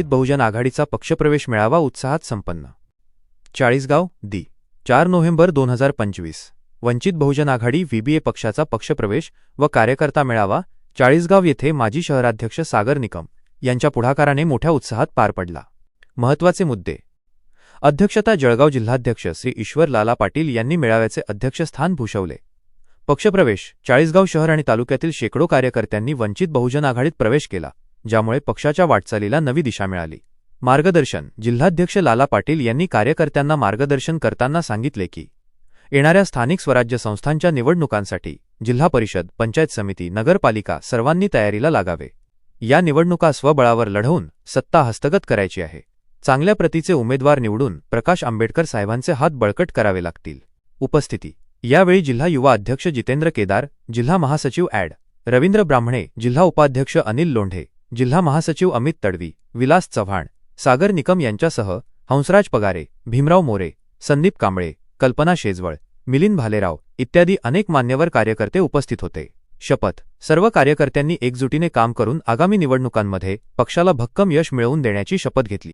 वंचित बहुजन आघाडीचा पक्षप्रवेश मेळावा उत्साहात संपन्न. चाळीसगाव दी चार नोव्हेंबर दोन हजार पंचवीस. वंचित बहुजन आघाडी व्हीबीए पक्षाचा पक्षप्रवेश व कार्यकर्ता मेळावा चाळीसगाव येथे माजी शहराध्यक्ष सागर निकम यांच्या पुढाकाराने मोठ्या उत्साहात पार पडला. महत्त्वाचे मुद्दे. अध्यक्षता जळगाव जिल्हाध्यक्ष श्री ईश्वर लाला पाटील यांनी मेळाव्याचे अध्यक्षस्थान भूषवले. पक्षप्रवेश चाळीसगाव शहर आणि तालुक्यातील शेकडो कार्यकर्त्यांनी वंचित बहुजन आघाडीत प्रवेश केला. ज्यामुळे पक्षाच्या वाटचालीला नवी दिशा मिळाली. मार्गदर्शन. जिल्हाध्यक्ष लाला पाटील यांनी कार्यकर्त्यांना मार्गदर्शन करताना सांगितले की येणाऱ्या स्थानिक स्वराज्य संस्थांच्या निवडणुकांसाठी जिल्हा परिषद पंचायत समिती नगरपालिका सर्वांनी तयारीला लागावे. या निवडणुका स्वबळावर लढवून सत्ता हस्तगत करायची आहे. चांगल्या प्रतीचे उमेदवार निवडून प्रकाश आंबेडकर साहेबांचे हात बळकट करावे लागतील. उपस्थिती. यावेळी जिल्हा युवा अध्यक्ष जितेंद्र केदार जिल्हा महासचिव ॲड. रवींद्र ब्राह्मणे जिल्हा उपाध्यक्ष अनिल लोंढे जिल्हा महासचिव अमित तडवी विलास चव्हाण सागर निकम यांच्यासह हंसराज पगारे भीमराव मोरे संदीप कांबळे कल्पना शेजवळ मिलिंद भालेराव इत्यादी अनेक मान्यवर कार्यकर्ते उपस्थित होते. शपथ सर्व कार्यकर्त्यांनी एकजुटीने काम करून आगामी निवडणुकांमध्ये पक्षाला भक्कम यश मिळवून देण्याची शपथ घेतली.